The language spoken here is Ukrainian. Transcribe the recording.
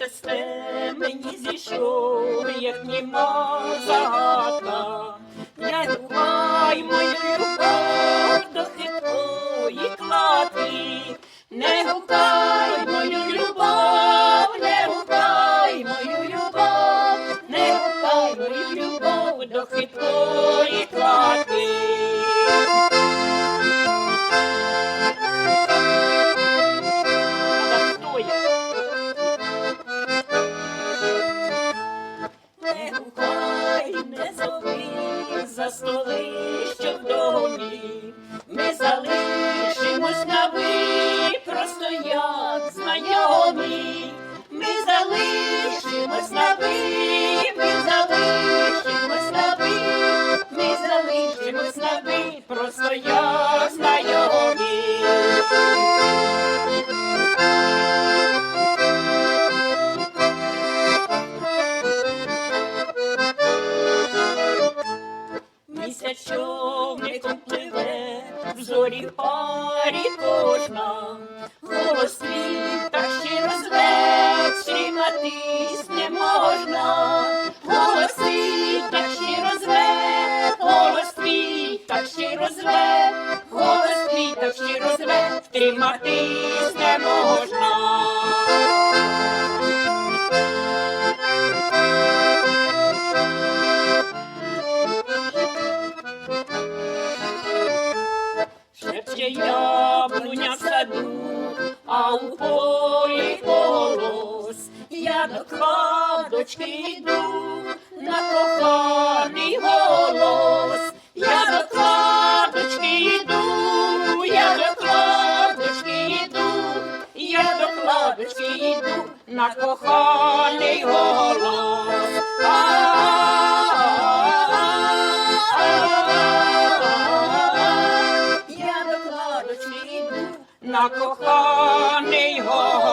місяць те мені зійшов, як німа загадка. Не гукай мою любов до хитрої кладки, не гукай мою любов, не гукай мою любов, не гукай мою любов до хитрої endlessly. Місяць човником пливе, в зорі парі кожна, голос твій так щиро зве, стриматись не можна, голос твій так щиро зве, голос твій так щиро зве, голос твій так щиро зве, втриматись не можна. Яблуня в саду, а у полі голос. Я до кладочки йду, на коханий голос. Я до кладочки йду, я до кладочки йду, я до кладочки йду, на коханий голос. Я до кладочки